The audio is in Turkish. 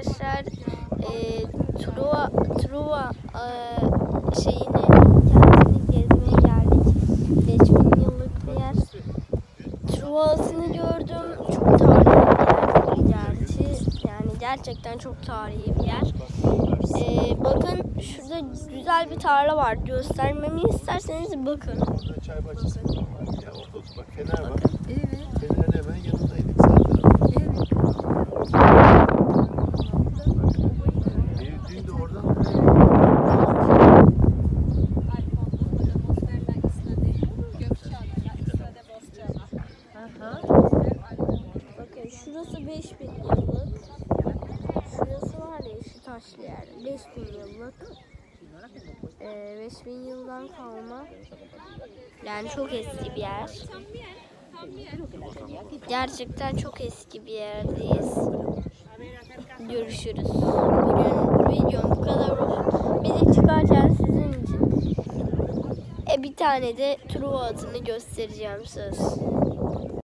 arkadaşlar e, Truva Truva e, şeyini kendini gezmeye geldik. 5000 yıllık bir yer. Truva'sını gördüm. Çok tarihi bir yer. Yani gerçekten çok tarihi bir yer. E, bakın şurada güzel bir tarla var. Göstermemi isterseniz bakın. Orada Aha. Bakın şurası 5000 yıllık. Şurası var ya şu taşlı yer. 5000 yıllık. Ee, 5000 yıldan kalma. Yani çok eski bir yer. Gerçekten çok eski bir yerdeyiz. Görüşürüz. Bugün videom E, bir tane de Truva atını göstereceğim söz.